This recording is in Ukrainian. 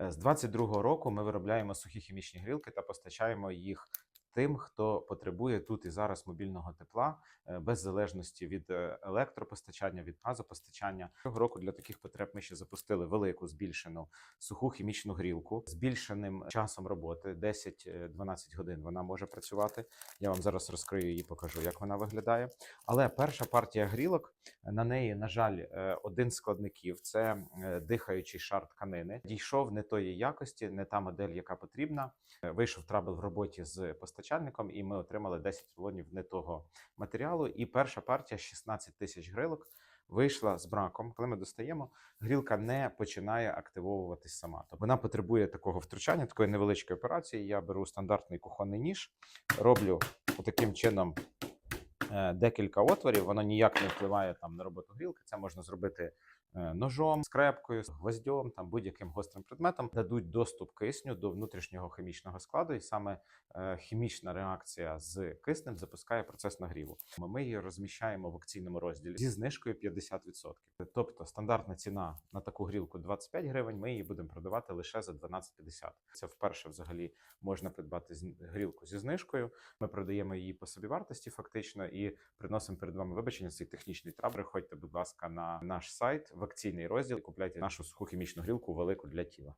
Е, З 22-го року ми виробляємо сухі хімічні грілки та постачаємо їх тим, хто потребує тут і зараз мобільного тепла е, без залежності від е, електропостачання, від газопостачання. Цього року для таких потреб ми ще запустили велику збільшену суху хімічну грілку збільшеним часом роботи 10-12 годин. Вона може працювати. Я вам зараз розкрию її, покажу, як вона виглядає. Але перша партія грілок на неї, на жаль, е, один з складників це е, дихаючий шар тканини. Дійшов не тої якості, не та модель, яка потрібна. Е, Вийшов трабл в роботі з постачальником, і ми отримали 10 рулонів не того матеріалу. І перша партія 16 тисяч грилок. Вийшла з браком. Коли ми достаємо, грілка не починає активовуватись сама. Тобто вона потребує такого втручання, такої невеличкої операції. Я беру стандартний кухонний ніж, роблю таким чином декілька отворів. Воно ніяк не впливає там на роботу грілки. Це можна зробити е, ножом, скрепкою, гвоздьом, там будь-яким гострим предметом. Дадуть доступ кисню до внутрішнього хімічного складу, і саме е, хімічна реакція з киснем запускає процес нагріву. Ми її розміщаємо в акційному розділі зі знижкою 50%. Тобто стандартна ціна на таку грілку 25 гривень. Ми її будемо продавати лише за 12,50. Це вперше взагалі можна придбати грілку зі знижкою. Ми продаємо її по собівартості фактично і приносимо перед вами вибачення цей технічний траб. Ходьте, будь ласка, на наш сайт в акційний розділ. Купляйте нашу суху хімічну грілку велику для тіла.